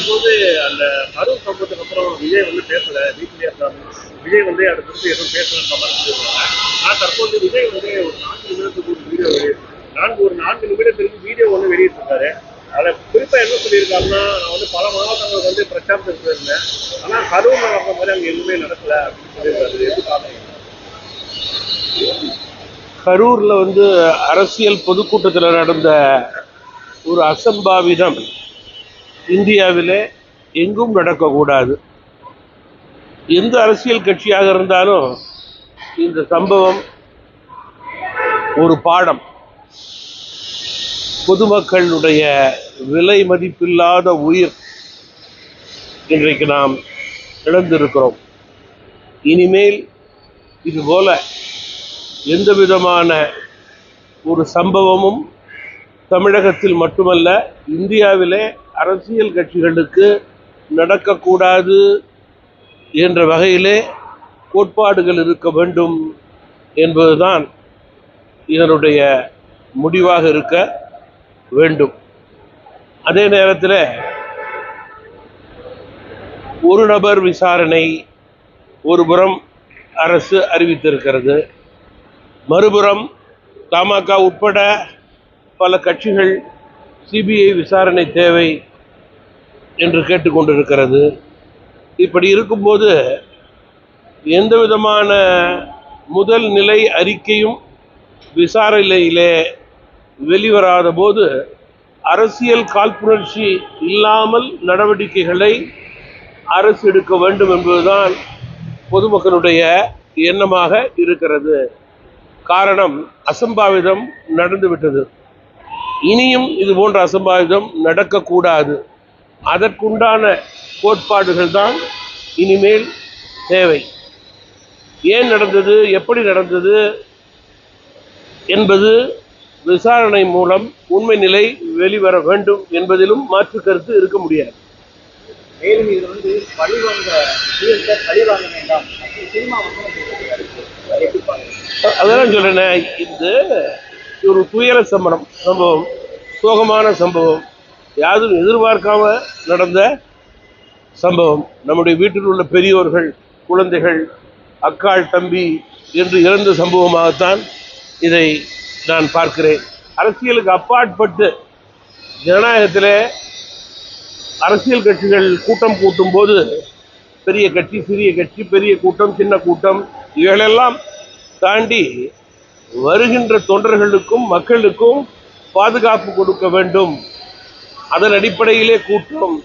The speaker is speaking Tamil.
வரும்போது அந்த கரூர் சம்பவத்துக்கு அப்புறம் விஜய் வந்து பேசல வீட்டிலே இருந்தாலும் விஜய் வந்து அதை குறித்து எதுவும் பேசலன்ற மாதிரி சொல்லியிருக்காங்க ஆனால் தற்போது விஜய் வந்து ஒரு நான்கு நிமிடத்துக்கு ஒரு வீடியோ வெளியிட்டு நான்கு ஒரு நான்கு நிமிடத்திற்கு வீடியோ வந்து வெளியிட்டிருக்காரு. அதை குறிப்பாக என்ன சொல்லியிருக்காருன்னா நான் வந்து பல மாவட்டங்களுக்கு வந்து பிரச்சாரத்துக்கு போயிருந்தேன். ஆனால் கரூர் நடக்கிற மாதிரி அங்கே எதுவுமே நடக்கல அப்படின்னு சொல்லியிருக்காரு. எது காரணம் கரூர்ல வந்து அரசியல் பொதுக்கூட்டத்தில் நடந்த ஒரு அசம்பாவிதம் இந்தியாவிலே எங்கும் நடக்கக்கூடாது. எந்த அரசியல் கட்சியாக இருந்தாலும் இந்த சம்பவம் ஒரு பாடம். பொதுமக்களுடைய விலை மதிப்பில்லாத உயிர் இன்றைக்கு நாம் இழந்திருக்கிறோம். இனிமேல் இதுபோல எந்த விதமான ஒரு சம்பவமும் தமிழகத்தில் மட்டுமல்ல இந்தியாவிலே அரசியல் கட்சிகளுக்கு நடக்கக்கூடாது என்ற வகையிலே கோட்பாடுகள் இருக்க வேண்டும் என்பதுதான் இதனுடைய முடிவாக இருக்க வேண்டும். அதே நேரத்தில் ஒரு நபர் விசாரணை ஒருபுறம் அரசு அறிவித்திருக்கிறது. மறுபுறம் தமாக உட்பட பல கட்சிகள் சிபிஐ விசாரணை தேவை என்று கேட்டுக்கொண்டிருக்கிறது. இப்படி இருக்கும்போது எந்த விதமான முதல் நிலை அறிக்கையும் விசாரணையிலே வெளிவராத போது அரசியல் காழ்ப்புணர்ச்சி இல்லாமல் நடவடிக்கைகளை அரசு எடுக்க வேண்டும் என்பதுதான் பொதுமக்களுடைய எண்ணமாக இருக்கிறது. காரணம் அசம்பாவிதம் நடந்துவிட்டது. இனியும் இது போன்ற அசம்பாவிதம் நடக்கக்கூடாது. அதற்குண்டான கோட்பாடுகள் தான் இனிமேல் தேவை. ஏன் நடந்தது? எப்படி நடந்தது? என்பது விசாரணை மூலம் உண்மை நிலை வெளிவர வேண்டும் என்பதிலும் மாற்று கருத்து இருக்க முடியாது. மேலும் இது வந்து பழிவாங்க பழிவாங்க வேண்டாம். சினிமா வந்து சொல்லியிருக்காரு. அதை எப்படி பாருங்க அதெல்லாம் சொல்றேன். இது ஒரு துயர சம்பளம் சம்பவம் சோகமான சம்பவம். யாரும் எதிர்பார்க்காம நடந்த சம்பவம். நம்முடைய வீட்டில் உள்ள பெரியோர்கள் குழந்தைகள் அக்காள் தம்பி என்று இறந்த சம்பவமாகத்தான் இதை நான் பார்க்கிறேன். அரசியலுக்கு அப்பாற்பட்டு ஜனநாயகத்தில் அரசியல் கட்சிகள் கூட்டம் கூட்டும் போது பெரிய கட்சி சிறிய கட்சி பெரிய கூட்டம் சின்ன கூட்டம் இவைகளெல்லாம் தாண்டி வருகின்ற தொண்டர்களுக்கும் மக்களுக்கும் பாதுகாப்பு கொடுக்க வேண்டும். அதன் அடிப்படையிலே கூட்டம்